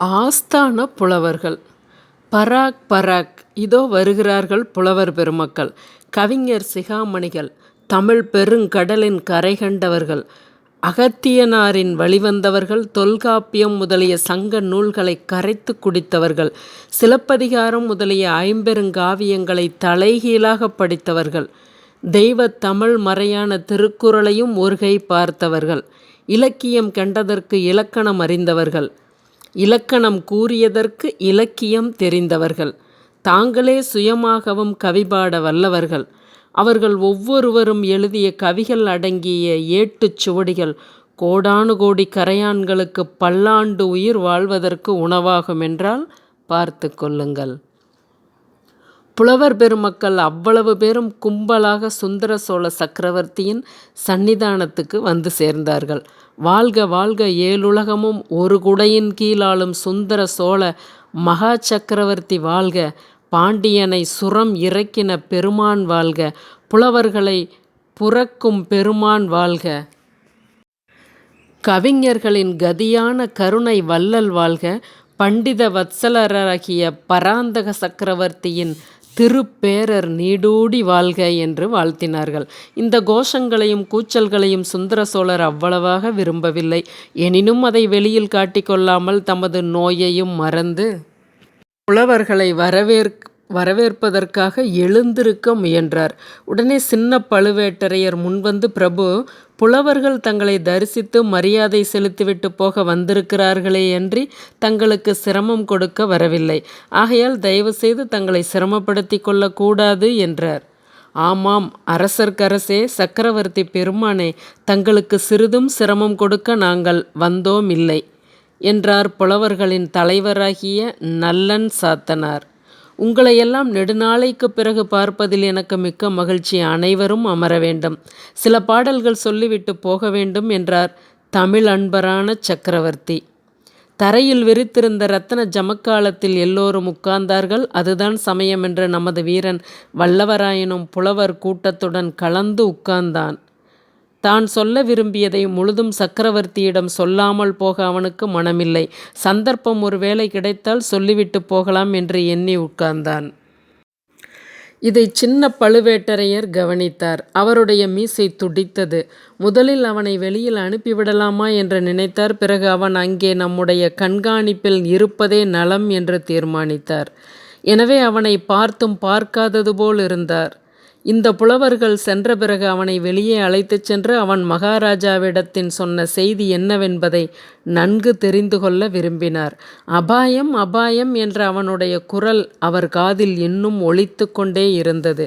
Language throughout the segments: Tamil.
ஆஸ்தான புலவர்கள். பராக் பராக் இதோ வருகிறார்கள் புலவர் பெருமக்கள். கவிஞர் சிகாமணிகள் தமிழ் பெருங்கடலின் கரை கண்டவர்கள் அகத்தியனாரின் வழிவந்தவர்கள் தொல்காப்பியம் முதலிய சங்க நூல்களை கரைத்து குடித்தவர்கள் சிலப்பதிகாரம் முதலிய ஐம்பெருங்காவியங்களை தலைகீழாக படித்தவர்கள் தெய்வ தமிழ் மறையான திருக்குறளையும் ஒருகை பார்த்தவர்கள் இலக்கியம் கண்டதற்கு இலக்கணம் அறிந்தவர்கள் இலக்கணம் கூறியதற்கு இலக்கியம் தெரிந்தவர்கள். தாங்களே சுயமாகவும் கவிபாட வல்லவர்கள். அவர்கள் ஒவ்வொருவரும் எழுதிய கவிகள் அடங்கிய ஏட்டுச் சுவடிகள் கோடானு கோடி கரையான்களுக்கு பல்லாண்டு உயிர் வாழ்வதற்கு உணவாகும் என்றால் பார்த்து கொள்ளுங்கள். புலவர் பெருமக்கள் அவ்வளவு பேரும் கும்பலாக சுந்தர சோழ சக்கரவர்த்தியின் சன்னிதானத்துக்கு வந்து சேர்ந்தார்கள். வாழ்க வாழ்க ஏழுலகமும் ஒரு குடையின் கீழாலும் சுந்தர சோழ மகா சக்கரவர்த்தி வாழ்க. பாண்டியனை சுரம் இறக்கின பெருமான் வாழ்க. புலவர்களை புறக்கும் பெருமான் வாழ்க. கவிஞர்களின் கதியான கருணை வள்ளல் வாழ்க. பண்டித வத்சலராகிய பராந்தக சக்கரவர்த்தியின் திருப்பேரர் நீடூடி வாழ்க என்று வாழ்த்தினார்கள். இந்த கோஷங்களையும் கூச்சல்களையும் சுந்தர சோழர் அவ்வளவாக விரும்பவில்லை. எனினும் அதை வெளியில் காட்டிக்கொள்ளாமல் தமது நோயையும் மறந்து புலவர்களை வரவேற் வரவேற்பதற்காக எழுந்திருக்க முயன்றார். உடனே சின்ன பழுவேட்டரையர் முன்வந்து பிரபு புலவர்கள் தங்களை தரிசித்து மரியாதை செலுத்திவிட்டு போக வந்திருக்கிறார்களே அன்றி தங்களுக்கு சிரமம் கொடுக்க வரவில்லை. ஆகையால் தயவுசெய்து தங்களை சிரமப்படுத்தி கொள்ளக்கூடாது என்றார். ஆமாம் அரசர்க்கரசே சக்கரவர்த்தி பெருமானே தங்களுக்கு சிறிதும் சிரமம் கொடுக்க நாங்கள் வந்தோம் இல்லை என்றார் புலவர்களின் தலைவராகிய நல்லன் சாத்தனார். உங்களையெல்லாம் நெடுநாளைக்கு பிறகு பார்ப்பதில் எனக்கு மிக்க மகிழ்ச்சி அனைவரும் அமர வேண்டும். சில பாடல்கள் சொல்லிவிட்டு போக வேண்டும் என்றார் தமிழ் அன்பரான சக்கரவர்த்தி. தரையில் விரித்திருந்த ரத்தன ஜமக்காலத்தில் எல்லோரும் உட்கார்ந்தார்கள். அதுதான் சமயம் என்று நமது வீரன் வல்லவராயனும் புலவர் கூட்டத்துடன் கலந்து உட்கார்ந்தான். தான் சொல்ல விரும்பியதை முழுதும் சக்கரவர்த்தியிடம் சொல்லாமல் போக அவனுக்கு மனமில்லை. சந்தர்ப்பம் ஒருவேளை கிடைத்தால் சொல்லிவிட்டு போகலாம் என்று எண்ணி உட்கார்ந்தான். இதை சின்ன பழுவேட்டரையர் கவனித்தார். அவருடைய மீசை துடித்தது. முதலில் அவனை வெளியில் அனுப்பிவிடலாமா என்று நினைத்தார். பிறகு அவன் அங்கே நம்முடைய கண்காணிப்பில் இருப்பதே நலம் என்று தீர்மானித்தார். எனவே அவனை பார்த்தும் பார்க்காதது போல் இருந்தார். இந்த புலவர்கள் சென்ற பிறகு அவனை வெளியே அழைத்துச் சென்று அவன் மகாராஜாவிடத்தின் சொன்ன செய்தி என்னவென்பதை நன்கு தெரிந்து கொள்ள விரும்பினார். அபாயம் அபாயம் என்ற அவனுடைய குரல் அவர் காதில் இன்னும் ஒழித்து கொண்டே இருந்தது.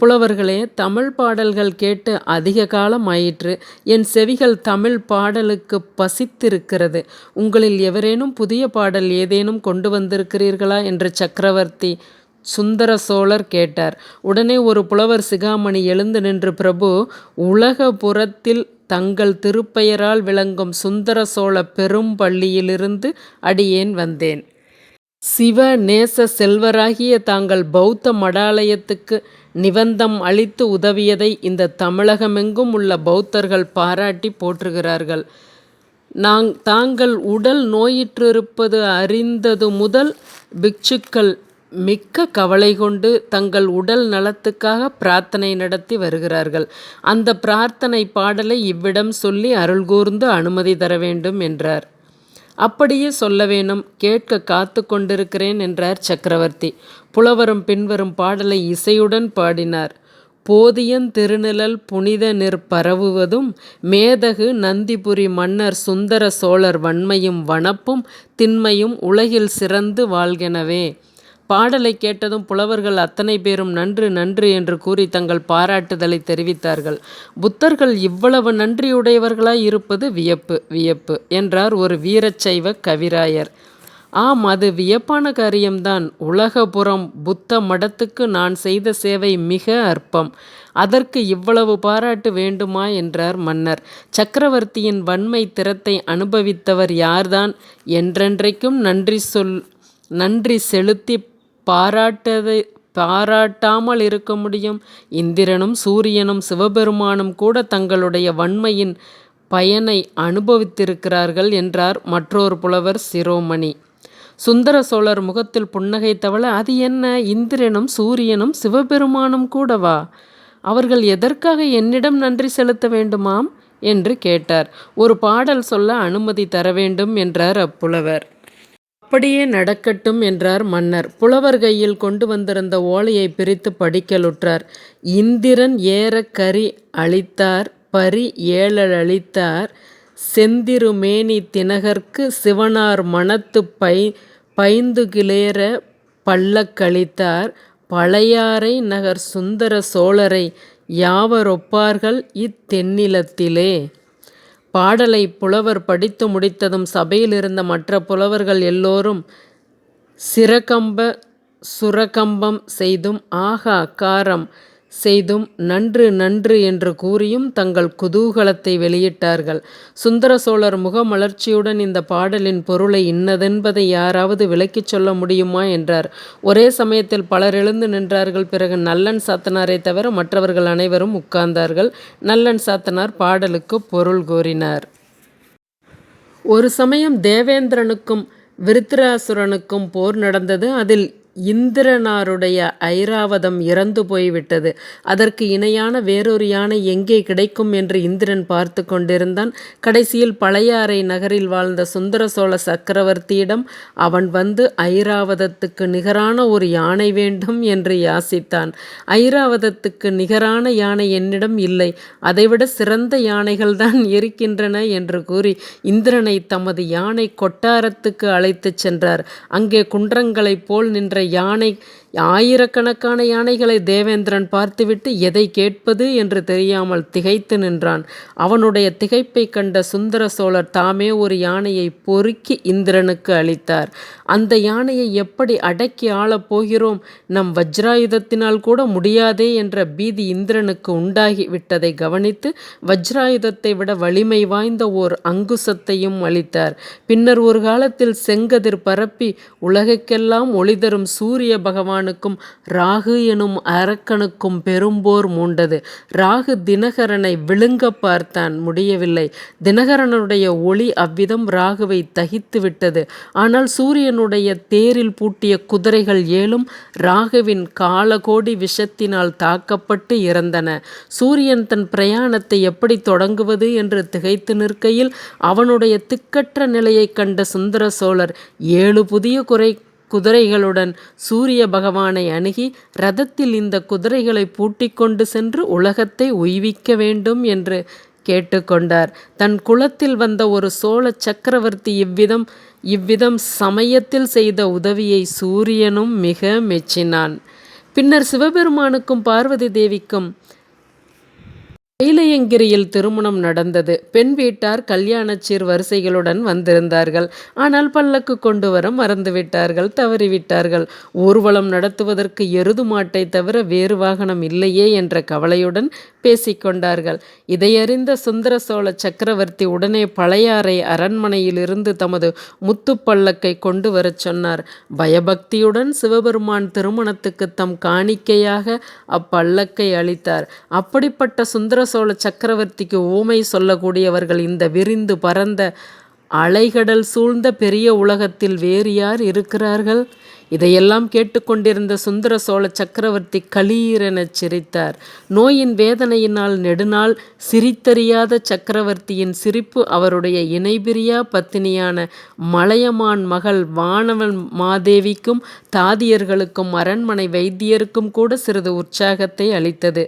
புலவர்களே தமிழ் பாடல்கள் கேட்டு அதிக காலம் ஆயிற்று. என் செவிகள் தமிழ் பாடலுக்கு பசித்திருக்கிறது. உங்களில் எவரேனும் புதிய பாடல் ஏதேனும் கொண்டு வந்திருக்கிறீர்களா? என்று சக்கரவர்த்தி சுந்தர சோழர் கேட்டார். உடனே ஒரு புலவர் சிகாமணி எழுந்து நின்று பிரபு உலக புறத்தில் தங்கள் திருப்பெயரால் விளங்கும் சுந்தர சோழ பெரும் பள்ளியிலிருந்து அடியேன் வந்தேன். சிவ நேச செல்வராகிய தாங்கள் பௌத்த மடாலயத்துக்கு நிபந்தம் அளித்து உதவியதை இந்த தமிழகமெங்கும் உள்ள பௌத்தர்கள் பாராட்டி போற்றுகிறார்கள். நாங் தாங்கள் உடல் நோயிற்றிருப்பது அறிந்தது முதல் பிக்ஷுக்கள் மிக்க கவலை கொண்டு தங்கள் உடல் நலத்துக்காக பிரார்த்தனை நடத்தி வருகிறார்கள். அந்த பிரார்த்தனை பாடலை இவ்விடம் சொல்லி அருள் கூர்ந்து அனுமதி தர வேண்டும் என்றார். அப்படியே சொல்ல வேணும் கேட்க காத்து கொண்டிருக்கிறேன் என்றார் சக்கரவர்த்தி. புலவரும் பின்வரும் பாடலை இசையுடன் பாடினார். போதியன் திருநிழல் புனித நிற் பரவுவதும் மேதகு நந்திபுரி மன்னர் சுந்தர சோழர் வன்மையும் வனப்பும் திண்மையும் உலகில் சிறந்து வாழ்கெனவே. பாடலை கேட்டதும் புலவர்கள் அத்தனை பேரும் நன்று நன்று என்று கூறி தங்கள் பாராட்டுதலை தெரிவித்தார்கள். புத்தர்கள் இவ்வளவு நன்றியுடையவர்களாய் இருப்பது வியப்பு வியப்பு என்றார் ஒரு வீரச்சைவ கவிராயர். ஆம் அது வியப்பான காரியம்தான். உலகபுறம் புத்த மடத்துக்கு நான் செய்த சேவை மிக அற்பம். அதற்கு இவ்வளவு பாராட்டு வேண்டுமா? என்றார் மன்னர். சக்கரவர்த்தியின் வன்மை திறத்தை அனுபவித்தவர் யார்தான்? என்றென்றைக்கும் நன்றி சொல் நன்றி செலுத்தி பாராட்டதை பாராட்டாமல் இருக்க முடியும். இந்திரனும் சூரியனும் சிவபெருமானும் கூட தங்களுடைய வன்மையின் பயனை அனுபவித்திருக்கிறார்கள் என்றார் மற்றொரு புலவர் சிரோமணி. சுந்தர சோழர் முகத்தில் புன்னகை தவள அது என்ன? இந்திரனும் சூரியனும் சிவபெருமானும் கூடவா அவர்கள் எதற்காக என்னிடம் நன்றி செலுத்த வேண்டுமாம்? என்று கேட்டார். ஒரு பாடல் சொல்ல அனுமதி தர வேண்டும் என்றார் அப்புலவர். அப்படியே நடக்கட்டும் என்றார் மன்னர். புலவர் கையில் கொண்டு வந்திருந்த ஓலையை பிரித்து படிக்கலுற்றார். இந்திரன் ஏற கரி அளித்தார் பரி ஏழல் அளித்தார் செந்திருமேனி தினகர்க்கு சிவனார் மனத்து பை பைந்துகிலேற பல்லக்களித்தார் பழையாறை நகர் சுந்தர சோழரை யாவரொப்பார்கள் இத்தென்னிலத்திலே பாடலை புலவர் படித்து முடித்ததும் சபையில் இருந்த மற்ற புலவர்கள் எல்லோரும் சிரகம்ப சுரகம்பம் செய்தும் ஆகா காரம் செய்தும் நன்று நன்று என்று கூறியும் தங்கள் குதூகலத்தை வெளியிட்டார்கள். சுந்தர சோழர் முகமலர்ச்சியுடன் இந்த பாடலின் பொருளை இன்னதென்பதை யாராவது விளக்கிச் சொல்ல முடியுமா என்றார். ஒரே சமயத்தில் பலர் எழுந்து நின்றார்கள். பிறகு நல்லன் சாத்தனாரை தவிர மற்றவர்கள் அனைவரும் உட்கார்ந்தார்கள். நல்லன் சாத்தனார் பாடலுக்கு பொருள் கூறினார். ஒரு சமயம் தேவேந்திரனுக்கும் விருத்திராசுரனுக்கும் போர் நடந்தது. அதில் இந்திரனாருடைய ஐராவதம் இறந்து போய்விட்டது. அதற்கு இணையான வேறொரு யானை எங்கே கிடைக்கும் என்று இந்திரன் பார்த்து கொண்டிருந்தான். கடைசியில் பழையாறை நகரில் வாழ்ந்த சுந்தர சோழ சக்கரவர்த்தியிடம் அவன் வந்து ஐராவதத்துக்கு நிகரான ஒரு யானை வேண்டும் என்று யாசித்தான். ஐராவதத்துக்கு நிகரான யானை என்னிடம் இல்லை. அதைவிட சிறந்த யானைகள் தான் இருக்கின்றன என்று கூறி இந்திரனை தமது யானை கொட்டாரத்துக்கு அழைத்துச் சென்றார். அங்கே குன்றங்களைப் போல் நின்ற யானை ஆயிரக்கணக்கான யானைகளை தேவேந்திரன் பார்த்துவிட்டு எதை கேட்பது என்று தெரியாமல் திகைத்து நின்றான். அவனுடைய திகைப்பை கண்ட சுந்தர சோழர் தாமே ஒரு யானையை பொறுக்கி இந்திரனுக்கு அளித்தார். அந்த யானையை எப்படி அடக்கி ஆளப் போகிறோம்? நம் வஜ்ராயுதத்தினால் கூட முடியாதே என்ற பீதி இந்திரனுக்கு உண்டாகி விட்டதை கவனித்து வஜ்ராயுதத்தை விட வலிமை வாய்ந்த ஓர் அங்குசத்தையும் அளித்தார். பின்னர் ஒரு காலத்தில் செங்கதிர் பரப்பி உலகுக்கெல்லாம் ஒளிதரும் சூரிய பகவான் பகவானுக்கும் ராகு எனும் அரக்கனுக்கும் பெரும்போர் மூண்டது. ராகு தினகரனை விழுங்க பார்த்தான் முடியவில்லை. தினகரனுடைய ஒளி அவ்விதம் ராகுவை தகித்து விட்டது. ஆனால் சூரியனுடைய தேரில் பூட்டிய குதிரைகள் ஏழும் ராகுவின் காலகோடி விஷத்தினால் தாக்கப்பட்டு இறந்தன. சூரியன் தன் பிரயாணத்தை எப்படி தொடங்குவது என்று திகைத்து நிற்கையில் அவனுடைய திக்கற்ற நிலையைக் கண்ட சுந்தர சோழர் ஏழு புதிய குறை குதிரைகளுடன் சூரிய பகவானை அணுகி ரதத்தில் இந்த குதிரைகளை பூட்டிக் கொண்டு சென்று உலகத்தை உய்விக்க வேண்டும் என்று கேட்டுக்கொண்டார். தன் குலத்தில் வந்த ஒரு சோழ சக்கரவர்த்தி இவ்விதம் இவ்விதம் சமயத்தில் செய்த உதவியை சூரியனும் மிக மெச்சினான். பின்னர் சிவபெருமானுக்கும் பார்வதி தேவிக்கும் கைலையங்கிரியில் திருமணம் நடந்தது. பெண் வீட்டார் கல்யாணச்சீர் வரிசைகளுடன் வந்திருந்தார்கள். ஆனால் பல்லக்கு கொண்டு வர மறந்துவிட்டார்கள் தவறிவிட்டார்கள். ஊர்வலம் நடத்துவதற்கு எருது மாட்டை தவிர வேறு வாகனம் இல்லையே என்ற கவலையுடன் பேசிக்கொண்டார்கள். இதையறிந்த சுந்தர சோழ சக்கரவர்த்தி உடனே பழையாறை அரண்மனையிலிருந்து தமது முத்து பல்லக்கை கொண்டு வரச் சொன்னார். பயபக்தியுடன் சிவபெருமான் திருமணத்துக்கு தம் காணிக்கையாக அப்பல்லக்கை அளித்தார். அப்படிப்பட்ட சுந்தர சோழ சக்கரவர்த்திக்கு ஊமை சொல்லக்கூடியவர்கள் இந்த விரிந்து பரந்த அலைகடல் சூழ்ந்த பெரிய உலகத்தில் வேறு யார் இருக்கிறார்கள்? இதையெல்லாம் கேட்டுக்கொண்டிருந்த சுந்தர சோழ சக்கரவர்த்தி களீரெனச் சிரித்தார். நோயின் வேதனையினால் நெடுநாள் சிரித்தறியாத சக்கரவர்த்தியின் சிரிப்பு அவருடைய இணைபிரியா பத்தினியான மலையமான் மகள் வானவன் மாதேவிக்கும் தாதியர்களுக்கும் அரண்மனை வைத்தியருக்கும் கூட சிறிது உற்சாகத்தை அளித்தது.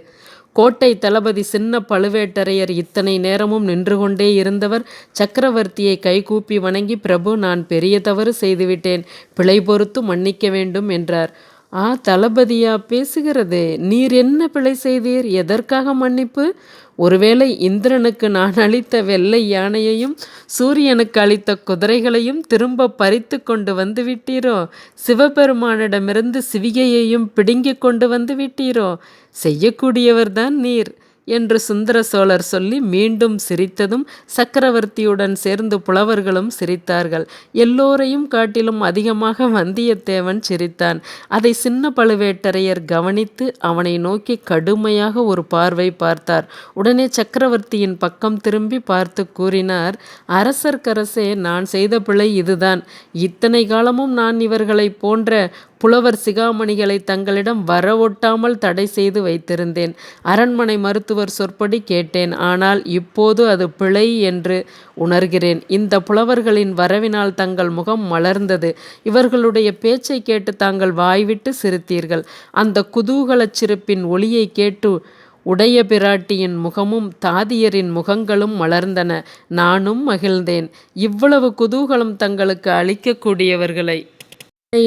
கோட்டை தளபதி சின்ன பழுவேட்டரையர் இத்தனை நேரமும் நின்று கொண்டே இருந்தவர் சக்கரவர்த்தியை கைகூப்பி வணங்கி பிரபு நான் பெரிய தவறு செய்துவிட்டேன். பிழை பொறுத்து மன்னிக்க வேண்டும் என்றார். ஆ தளபதியா பேசுகிறது. நீர் என்ன பிழை செய்தீர்? எதற்காக மன்னிப்பு? ஒருவேளை இந்திரனுக்கு நான் அளித்த வெள்ளை யானையையும் சூரியனுக்கு அளித்த குதிரைகளையும் திரும்ப பறித்து கொண்டு வந்து விட்டீரோ? சிவபெருமானிடமிருந்து சிவிகையையும் பிடுங்கிக் கொண்டு வந்து விட்டீரோ? செய்யக்கூடியவர்தான் நீர். என்று சுந்தர சோழர் சொல்லி மீண்டும் சிரித்ததும் சக்கரவர்த்தியுடன் சேர்ந்து புலவர்களும் சிரித்தார்கள். எல்லோரையும் காட்டிலும் அதிகமாக வந்தியத்தேவன் சிரித்தான். அதை சின்ன பழுவேட்டரையர் கவனித்து அவனை நோக்கி கடுமையாக ஒரு பார்வை பார்த்தார். உடனே சக்கரவர்த்தியின் பக்கம் திரும்பி பார்த்து கூறினார் அரசர்க்கரசே நான் செய்த பிழை இதுதான். இத்தனை காலமும் நான் இவர்களைப் போன்ற புலவர் சிகாமணிகளை தங்களிடம் வரவொட்டாமல் தடை செய்து வைத்திருந்தேன். அரண்மனை மருத்துவர் சொற்படி கேட்டேன் ஆனால் இப்போது அது பிழை என்று உணர்கிறேன். இந்த புலவர்களின் வரவினால் தங்கள் முகம் மலர்ந்தது. இவர்களுடைய பேச்சை கேட்டு தாங்கள் வாய்விட்டு சிரித்தீர்கள். அந்த குதூகலச் சிரிப்பின் ஒளியை கேட்டு உடைய பிராட்டியின் முகமும் தாதியரின் முகங்களும் மலர்ந்தன. நானும் மகிழ்ந்தேன். இவ்வளவு குதூகலம் தங்களுக்கு அளிக்கக்கூடியவர்களை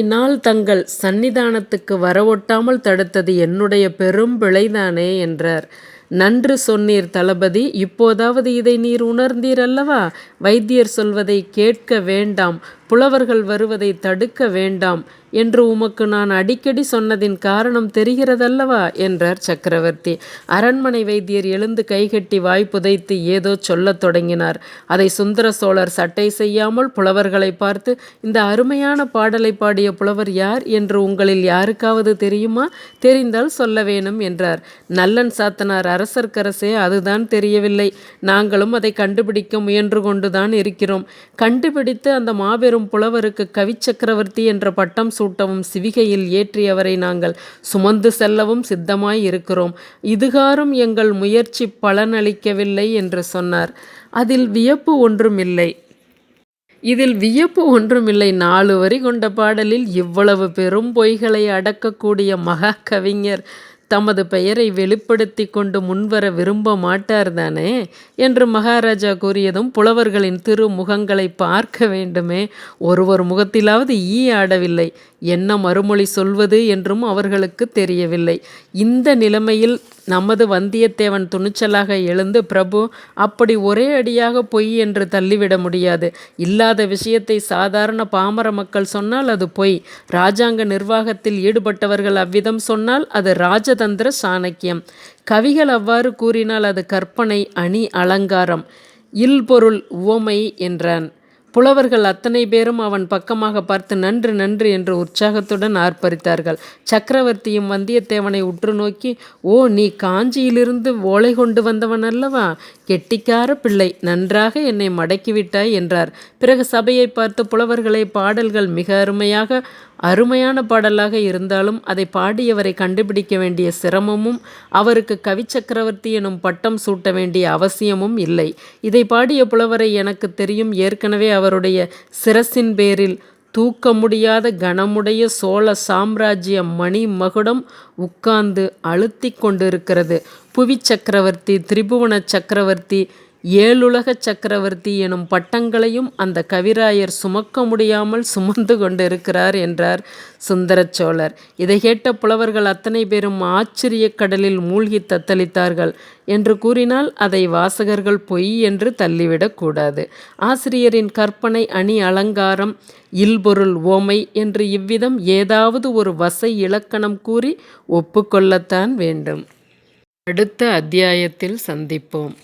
நாள் தங்கள் சந்நிதானத்துக்கு வரவொட்டாமல் தடுத்தது என்னுடைய பெரும் பிழைதானே என்றார். நன்று சொன்னீர் தளபதி இப்போதாவது இதை நீர் உணர்ந்தீர் அல்லவா? வைத்தியர் சொல்வதை கேட்க வேண்டாம். புலவர்கள் வருவதை தடுக்க வேண்டாம் என்று உமக்கு நான் அடிக்கடி சொன்னதின் காரணம் தெரிகிறதல்லவா? என்றார் சக்கரவர்த்தி. அரண்மனை வைத்தியர் எழுந்து கைகட்டி வாய் புதைத்து ஏதோ சொல்லத் தொடங்கினார். அதை சுந்தர சோழர் சட்டை செய்யாமல் புலவர்களை பார்த்து இந்த அருமையான பாடலை பாடிய புலவர் யார் என்று உங்களில் யாருக்காவது தெரியுமா? தெரிந்தால் சொல்ல வேணும் என்றார். நல்லன் சாத்தனார் அரசர்க்கரசே அதுதான் தெரியவில்லை. நாங்களும் அதை கண்டுபிடிக்க முயன்று கொண்டுதான் இருக்கிறோம். கண்டுபிடித்து அந்த மாபெரும் பெரும் புலவருக்கு கவிச்சக்கரவர்த்தி என்ற பட்டம் சூட்டவும் சிவிகையில் ஏற்றியவரை நாங்கள் சுமந்து செல்லவும் சித்தமாய் இருக்கிறோம். இதுகாரும் எங்கள் முயற்சி பலனளிக்கவில்லை என்று சொன்னார். அதில் வியப்பு ஒன்றுமில்லை. இதில் வியப்பு ஒன்றுமில்லை. நாலு வரி கொண்ட பாடலில் இவ்வளவு பெரும் பொய்களை அடக்கக்கூடிய மகா கவிஞர் தமது பெயரை வெளிப்படுத்தி கொண்டு முன்வர விரும்ப மாட்டார் தானே? என்று மகாராஜா கூறியதும் புலவர்களின் திருமுகங்களை பார்க்க வேண்டுமே. ஒருவர் முகத்திலாவது ஈ ஆடவில்லை. என்ன மறுமொழி சொல்வது என்றும் அவர்களுக்கு தெரியவில்லை. இந்த நிலைமையில் நமது வந்தியத்தேவன் துணிச்சலாக எழுந்து பிரபு அப்படி ஒரே அடியாக பொய் என்று தள்ளிவிட முடியாது. இல்லாத விஷயத்தை சாதாரண பாமர மக்கள் சொன்னால் அது பொய். ராஜாங்க நிர்வாகத்தில் ஈடுபட்டவர்கள் அவ்விதம் சொன்னால் அது ராஜதந்திர சாணக்கியம். கவிகள் அவ்வாறு கூறினால் அது கற்பனை அணி அலங்காரம். இல்பொருள் உவமை என்றான். புலவர்கள் அத்தனை பேரும் அவன் பக்கமாக பார்த்து நன்று நன்று என்று உற்சாகத்துடன் ஆர்ப்பரித்தார்கள். சக்கரவர்த்தியும் வந்தியத்தேவனை உற்று நோக்கி ஓ நீ காஞ்சியிலிருந்து ஓலை கொண்டு வந்தவன் அல்லவா? கெட்டிக்கார பிள்ளை நன்றாக என்னை மடக்கிவிட்டாய் என்றார். பிறகு சபையை பார்த்து புலவர்களை பாடல்கள் மிக அருமையாக அருமையான பாடலாக இருந்தாலும் அதை பாடியவரை கண்டுபிடிக்க வேண்டிய சிரமமும் அவருக்கு கவி சக்கரவர்த்தி எனும் பட்டம் சூட்ட வேண்டிய அவசியமும் இல்லை. இதை பாடிய புலவரை எனக்கு தெரியும். ஏற்கனவே அவருடைய சிரசின் பேரில் தூக்க முடியாத கனமுடைய சோழ சாம்ராஜ்ய மணி மகுடம் உட்கார்ந்து அழுத்தி கொண்டிருக்கிறது. புவி சக்கரவர்த்தி திரிபுவன சக்கரவர்த்தி ஏழுலக சக்கரவர்த்தி எனும் பட்டங்களையும் அந்த கவிராயர் சுமக்க முடியாமல் சுமந்து கொண்டிருக்கிறார் என்றார் சுந்தர சோழர் இதை கேட்ட புலவர்கள் அத்தனை பேரும் ஆச்சரிய கடலில் மூழ்கி தத்தளித்தார்கள் என்று கூறினால் அதை வாசகர்கள் பொய் என்று தள்ளிவிடக்கூடாது ஆசிரியரின் கற்பனை அணி அலங்காரம் இல்பொருள் ஓமை என்று இவ்விதம் ஏதாவது ஒரு வசை இலக்கணம் கூறி ஒப்புக்கொள்ளத்தான் வேண்டும். அடுத்த அத்தியாயத்தில் சந்திப்போம்.